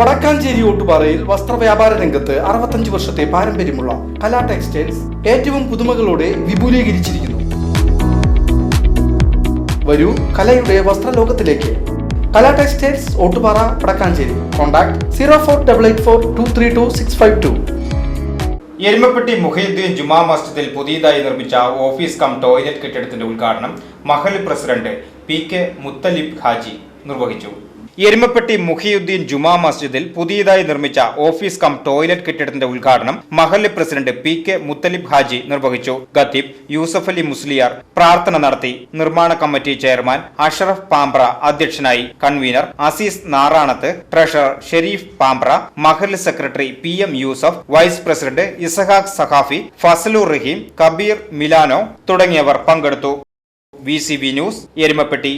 വടക്കാഞ്ചേരി ഓട്ടുപാറയിൽ വസ്ത്രവ്യാപാര രംഗത്ത് അറുപത്തഞ്ച് വർഷത്തെ പാരമ്പര്യമുള്ള കലാ ടെക്സ്റ്റൈൽസ് ഏറ്റവും പുതുമകളോടെ വിപുലീകരിച്ചിരിക്കുന്നു. വരൂ കലയുടെ വസ്ത്രലോകത്തിലേക്ക്. Kala textiles Ottupara Vadakkanchery. Contact zero four double eight four two three two six five two. Erumapetty Muhiyuddin ജുമാ മസ്ജിദിൽ പുതിയതായി നിർമ്മിച്ച ഓഫീസ് കം ടോയ്ലറ്റ് കെട്ടിടത്തിന്റെ ഉദ്ഘാടനം Mahal president P K Muthalib Haji നിർവഹിച്ചു. എരുമപ്പെട്ടി മുഹിയുദ്ദീൻ ജുമാ മസ്ജിദിൽ പുതിയതായി നിർമ്മിച്ച ഓഫീസ് കം ടോയ്ലറ്റ് കെട്ടിടത്തിന്റെ ഉദ്ഘാടനം മഹല്ല് president P K Muthalib Haji നിർവഹിച്ചു. ഖത്തീബ് യൂസഫ് അലി മുസ്ലിയാർ പ്രാർത്ഥന നടത്തി. നിർമ്മാണ കമ്മിറ്റി ചെയർമാൻ അഷറഫ് പാമ്പ്ര അധ്യക്ഷനായി. കൺവീനർ അസീസ് നാറാണത്ത് ട്രഷറർ ഷെരീഫ് പാമ്പ്ര മഹല്ല് secretary P M Yusuf vice president Ishaq Saqafi Fazalu Rahim Kabeer Milano തുടങ്ങിയവർ പങ്കെടുത്തു. V news Erumapetty.